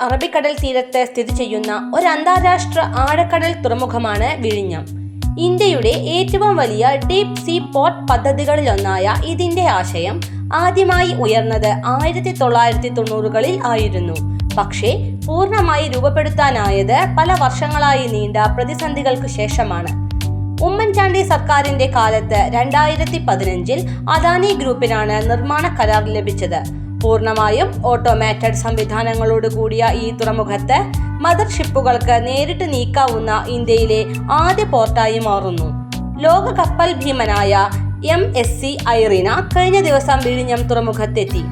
അറബിക്കടൽ തീരത്ത് സ്ഥിതി ചെയ്യുന്ന ഒരു അന്താരാഷ്ട്ര ആഴക്കടൽ തുറമുഖമാണ് വിഴിഞ്ഞം. ഇന്ത്യയുടെ ഏറ്റവും വലിയ ഡീപ് സീ പോർട്ട് പദ്ധതികളിലൊന്നായ ഇതിന്റെ ആശയം ആദ്യമായി ഉയർന്നത് ആയിരത്തി തൊള്ളായിരത്തി തൊണ്ണൂറുകളിൽ ആയിരുന്നു. പക്ഷേ പൂർണമായി രൂപപ്പെടുത്താനായത് പല വർഷങ്ങളായി നീണ്ട പ്രതിസന്ധികൾക്ക് ശേഷമാണ്. ഉമ്മൻചാണ്ടി സർക്കാരിന്റെ കാലത്ത് രണ്ടായിരത്തി പതിനഞ്ചിൽ അദാനി ഗ്രൂപ്പിനാണ് നിർമ്മാണ കരാർ ലഭിച്ചത്. പൂർണമായും ഓട്ടോമാറ്റഡ് സംവിധാനങ്ങളോട് കൂടിയ ഈ തുറമുഖത്ത് മദർ ഷിപ്പുകൾക്ക് നേരിട്ട് നീക്കാവുന്ന ഇന്ത്യയിലെ ആദ്യ പോർട്ടായി മാറുന്നു. ലോക കപ്പൽ ഭീമനായ എം എസ് സി ഐറിന കഴിഞ്ഞ ദിവസം വിഴിഞ്ഞം തുറമുഖത്തെത്തി.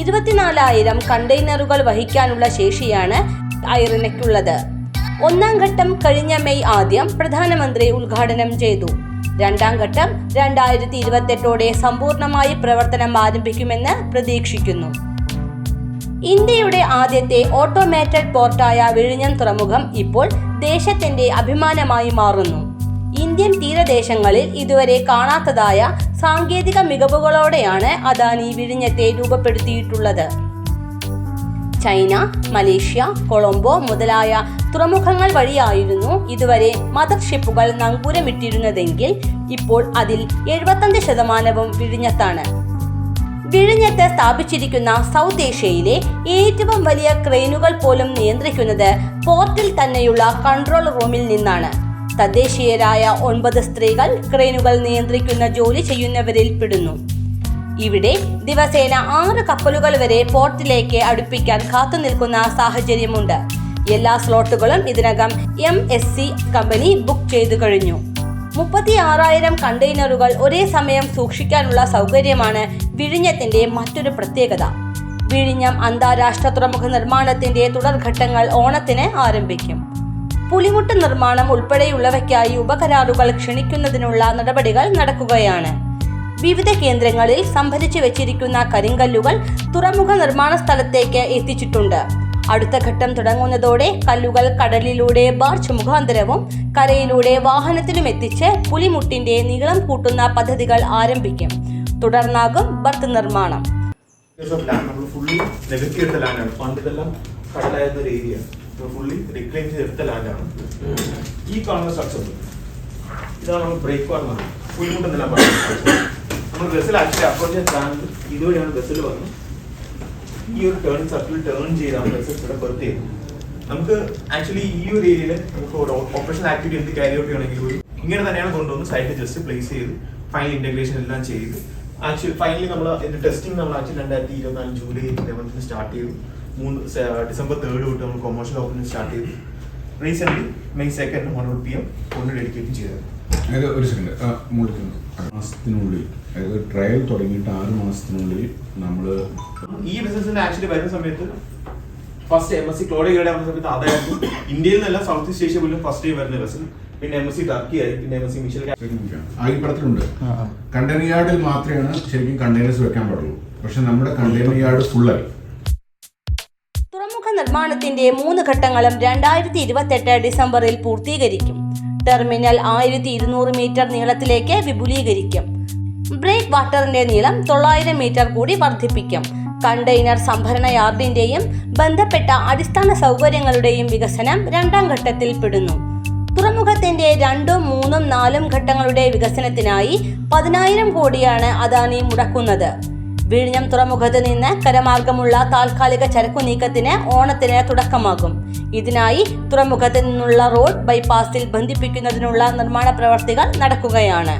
ഇരുപത്തിനാലായിരം കണ്ടെയ്നറുകൾ വഹിക്കാനുള്ള ശേഷിയാണ് ഐറിനയ്ക്കുള്ളത്. ഒന്നാം ഘട്ടം കഴിഞ്ഞ മെയ് ആദ്യം പ്രധാനമന്ത്രി ഉദ്ഘാടനം ചെയ്തു. രണ്ടാം ഘട്ടം രണ്ടായിരത്തി ഇരുപത്തെട്ടോടെ സമ്പൂർണമായി പ്രവർത്തനം ആരംഭിക്കുമെന്ന് പ്രതീക്ഷിക്കുന്നു. ഇന്ത്യയുടെ ആദ്യത്തെ ഓട്ടോമേറ്റഡ് പോർട്ടായ വിഴിഞ്ഞം തുറമുഖം ഇപ്പോൾ ദേശത്തിന്റെ അഭിമാനമായി മാറുന്നു. ഇന്ത്യൻ തീരദേശങ്ങളിൽ ഇതുവരെ കാണാത്തതായ സാങ്കേതിക മികവുകളോടെയാണ് അദാനി വിഴിഞ്ഞത്തെ രൂപപ്പെടുത്തിയിട്ടുള്ളത്. ചൈന മലേഷ്യ കൊളംബോ മുതലായ തുറമുഖങ്ങൾ വഴിയായിരുന്നു ഇതുവരെ മദർ ഷിപ്പുകൾ നങ്കൂരമിട്ടിരുന്നതെങ്കിൽ ഇപ്പോൾ അതിൽ എഴുപത്തഞ്ച് ശതമാനവും വിഴിഞ്ഞത്താണ്. വിഴിഞ്ഞത്ത് സ്ഥാപിച്ചിരിക്കുന്ന സൗത്ത് ഏഷ്യയിലെ ഏറ്റവും വലിയ ക്രെയിനുകൾ പോലും നിയന്ത്രിക്കുന്നത് പോർട്ടിൽ തന്നെയുള്ള കൺട്രോൾ റൂമിൽ നിന്നാണ്. തദ്ദേശീയരായ ഒൻപത് സ്ത്രീകൾ ക്രെയിനുകൾ നിയന്ത്രിക്കുന്ന ജോലി ചെയ്യുന്നവരിൽ പെടുന്നു. ഇവിടെ ദിവസേന ആറ് കപ്പലുകൾ വരെ പോർട്ടിലേക്ക് അടുപ്പിക്കാൻ കാത്തു നിൽക്കുന്ന സാഹചര്യമുണ്ട്. എല്ലാ സ്ലോട്ടുകളും ഇതിനകം M S C company book ചെയ്തു കഴിഞ്ഞു. മുപ്പത്തി ആറായിരം കണ്ടെയ്നറുകൾ ഒരേ സമയം സൂക്ഷിക്കാനുള്ള സൗകര്യമാണ് വിഴിഞ്ഞത്തിന്റെ മറ്റൊരു പ്രത്യേകത. വിഴിഞ്ഞം അന്താരാഷ്ട്ര തുറമുഖ നിർമ്മാണത്തിന്റെ തുടർഘട്ടങ്ങൾ ഓണത്തിന് ആരംഭിക്കും. പുലിമുട്ട് നിർമ്മാണം ഉൾപ്പെടെയുള്ളവയ്ക്കായി ഉപകരാറുകൾ ക്ഷണിക്കുന്നതിനുള്ള നടപടികൾ നടക്കുകയാണ്. വിവിധ കേന്ദ്രങ്ങളിൽ സംഭരിച്ചു വെച്ചിരിക്കുന്ന കരിങ്കല്ലുകൾ തുറമുഖ നിർമ്മാണ സ്ഥലത്തേക്ക് എത്തിച്ചിട്ടുണ്ട്. അടുത്ത ഘട്ടം തുടങ്ങുന്നതോടെ കല്ലുകൾ കടലിലൂടെ ബാർച്ച് മുഖാന്തരവും കരയിലൂടെ വാഹനത്തിലും എത്തിച്ച് പുലിമുട്ടിന്റെ നീളം കൂട്ടുന്ന പദ്ധതികൾ ആരംഭിക്കും. തുടർന്നാകും ബർത്ത് നിർമ്മാണം. ഒരു ഏരിയ ലാൻഡാണ് ഈ കാണുന്ന സ്ട്രക്ചർ ഇതാണ് നമ്മൾ ബ്രേക്ക് വാർ എന്ന് പറയുന്നത്. പുലിമുട്ടെന്നെല്ലാം പറയുന്നത്? നമ്മൾ ബസ്സിൽ ആക്ച്വലി അപ്രോച്ച് ചെയ്യാൻ ചാൻസ് ഇതുവഴിയാണ് ബസ്സിൽ വന്നു. ഈ ഒരു ടേൺ സർക്കിൾ ടേൺ ചെയ്താണ് ബസ് ഇവിടെ ബർത്ത് ചെയ്തത്. നമുക്ക് ആക്ച്വലി ഈ ഒരു ഏരിയയിൽ നമുക്ക് ഓപ്പറേഷൻ ആക്ടിവിറ്റി എന്ത് കാരി ഔട്ട് ചെയ്യണമെങ്കിൽ ഒരു ഇങ്ങനെ തന്നെയാണ് കൊണ്ടുവന്ന് സൈഡിൽ ജസ്റ്റ് പ്ലേസ് ചെയ്ത് ഫൈനൽ ഇന്റഗ്രേഷൻ എല്ലാം ചെയ്ത്. ആക്ച്വലി ഫൈനലി നമ്മൾ ഇതിന്റെ ടെസ്റ്റിംഗ് നമ്മൾ ആക്ച്വലി രണ്ടായിരത്തി ഇരുപത്തിനാല് ജൂലൈ ലെവൻത്തിന് സ്റ്റാർട്ട് ചെയ്തു. മൂന്ന് ഡിസംബർ തേർഡ് തൊട്ട് നമ്മൾ കൊമേഴ്ഷ്യൽ ഓപ്പണിംഗ് സ്റ്റാർട്ട് ചെയ്തു. Recent May second one P M ഒന്ന് ഡെഡിക്കേറ്റ് ചെയ്തത്. ഒരു സെക്കൻഡ് മുകളിൽ മാസത്തിനുള്ളിൽ അതായത് ട്രയൽ തുടങ്ങിയിട്ട് ആറ് മാസത്തിനുള്ളിൽ നമ്മൾ ഈ ബിസിനസിന്റെ ആക്ച്വലി വരുന്ന സമയത്ത് ഫസ്റ്റ് എം എസ് സി ക്ലോഡിയുടെ വരുന്ന സമയത്ത് അതായിരുന്നു ഇന്ത്യയിൽ നിന്നല്ല സൗത്ത് ഈസ്റ്റ് ഏഷ്യ പോലും ഫസ്റ്റ് ടൈം വരുന്ന ബസ്സിൽ പിന്നെ എം എസ് സി ടർക്കി ആയി പിന്നെ എം എസ് സി മിഷൽ ആ ഈ പടത്തിലുണ്ട്. കണ്ടെയ്നർ യാർഡിൽ മാത്രമാണ് ശരിക്കും കണ്ടെയ്നേഴ്സ് വെക്കാൻ പാടുള്ളൂ. പക്ഷെ നമ്മുടെ കണ്ടെയ്നർ യാർഡ് ഫുള്ളായി തുറമുഖ നിർമ്മാണത്തിന്റെ മൂന്ന് ഘട്ടങ്ങളും രണ്ടായിരത്തി ഇരുപത്തെട്ട് ഡിസംബറിൽ പൂർത്തീകരിക്കും. ടെർമിനൽ ആയിരത്തി ഇരുന്നൂറ് മീറ്റർ നീളത്തിലേക്ക് വിപുലീകരിക്കും. ബ്രേക്ക് വാട്ടറിന്റെ നീളം തൊള്ളായിരം മീറ്റർ കൂടി വർദ്ധിപ്പിക്കും. കണ്ടെയ്നർ സംഭരണ യാർഡിന്റെയും ബന്ധപ്പെട്ട അടിസ്ഥാന സൗകര്യങ്ങളുടെയും വികസനം രണ്ടാം ഘട്ടത്തിൽ പെടുന്നു. തുറമുഖത്തിന്റെ രണ്ടും മൂന്നും നാലും ഘട്ടങ്ങളുടെ വികസനത്തിനായി പതിനായിരം കോടിയാണ് അദാനി മുടക്കുന്നത്. വിഴിഞ്ഞം തുറമുഖത്ത് നിന്ന് കരമാർഗമുള്ള താൽക്കാലിക ചരക്കു നീക്കത്തിന് ഓണത്തിന് തുടക്കമാകും. ഇതിനായി തുറമുഖത്ത് നിന്നുള്ള റോഡ് ബൈപ്പാസിൽ ബന്ധിപ്പിക്കുന്നതിനുള്ള നിർമ്മാണ പ്രവർത്തികൾ നടക്കുകയാണ്.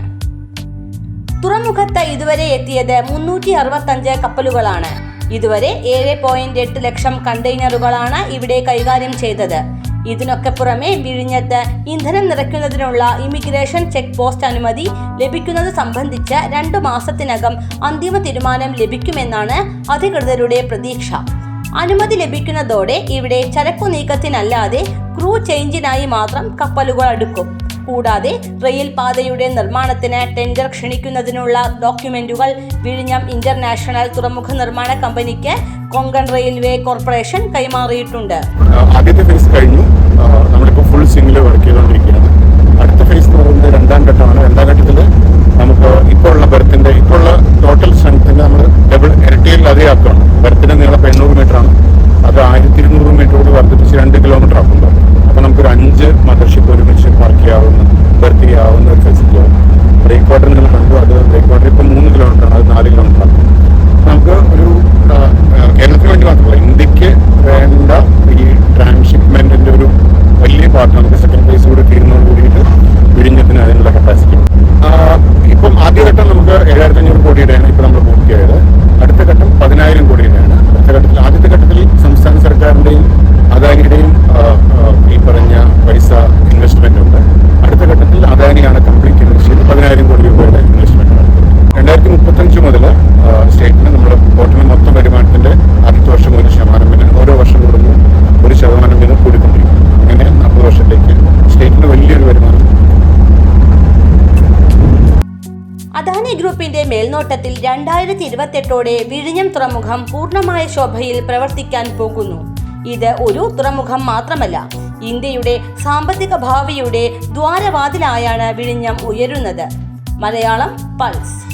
തുറമുഖത്ത് ഇതുവരെ എത്തിയത് മുന്നൂറ്റി അറുപത്തഞ്ച് കപ്പലുകളാണ്. ഇതുവരെ ഏഴ് പോയിന്റ് എട്ട് ലക്ഷം കണ്ടെയ്നറുകളാണ് ഇവിടെ കൈകാര്യം ചെയ്തത്. ഇതിനൊക്കെ പുറമെ വിഴിഞ്ഞത്ത് ഇന്ധനം നിറയ്ക്കുന്നതിനുള്ള ഇമിഗ്രേഷൻ ചെക്ക് പോസ്റ്റ് അനുമതി ലഭിക്കുന്നത് സംബന്ധിച്ച് രണ്ടു മാസത്തിനകം അന്തിമ തീരുമാനം ലഭിക്കുമെന്നാണ് അധികൃതരുടെ പ്രതീക്ഷ. അനുമതി ലഭിക്കുന്നതോടെ ഇവിടെ ചരക്കു നീക്കത്തിനല്ലാതെ ക്രൂ ചേഞ്ചിനായി മാത്രം കപ്പലുകൾ അടുക്കും. കൂടാതെ റെയിൽ പാതയുടെ നിർമ്മാണത്തിന് ടെൻഡർ ക്ഷണിക്കുന്നതിനുള്ള ഡോക്യുമെന്റുകൾ വിഴിഞ്ഞം ഇന്റർനാഷണൽ തുറമുഖ നിർമ്മാണ കമ്പനിക്ക് കൊങ്കൺ റെയിൽവേ കോർപ്പറേഷൻ കൈമാറിയിട്ടുണ്ട്. ആദ്യത്തെ ഫേസ് കഴിഞ്ഞു. നമ്മളിപ്പോൾ ഫുൾ സിംഗിൾ വർക്ക് ചെയ്തുകൊണ്ടിരിക്കുകയാണ് അടുത്ത ഫേസ് എന്ന് പറയുന്നത് രണ്ടാം ഘട്ടമാണ്. രണ്ടാം ഘട്ടത്തിൽ നമുക്ക് ഇപ്പോൾ ഉള്ള ബെർത്തിന്റെ ഇപ്പോൾ ഉള്ള ടോട്ടൽ സ്ട്രെങ്ത്തിന്റെ നമ്മൾ ഡബിൾ ഇരട്ടിയിൽ അതേ ആക്കുകയാണ്. ബെർത്തിന്റെ നീളം എണ്ണൂറ് മീറ്റർ രണ്ടായിരത്തി ഇരുപത്തെട്ടോടെ വിഴിഞ്ഞം തുറമുഖം പൂർണമായ ശോഭയിൽ പ്രവർത്തിക്കാൻ പോകുന്നു. ഇത് ഒരു തുറമുഖം മാത്രമല്ല ഇന്ത്യയുടെ സാമ്പത്തിക ഭാവിയുടെ ദ്വാരവാതിലായാണ് വിഴിഞ്ഞം ഉയരുന്നത്. മലയാളം പൾസ്.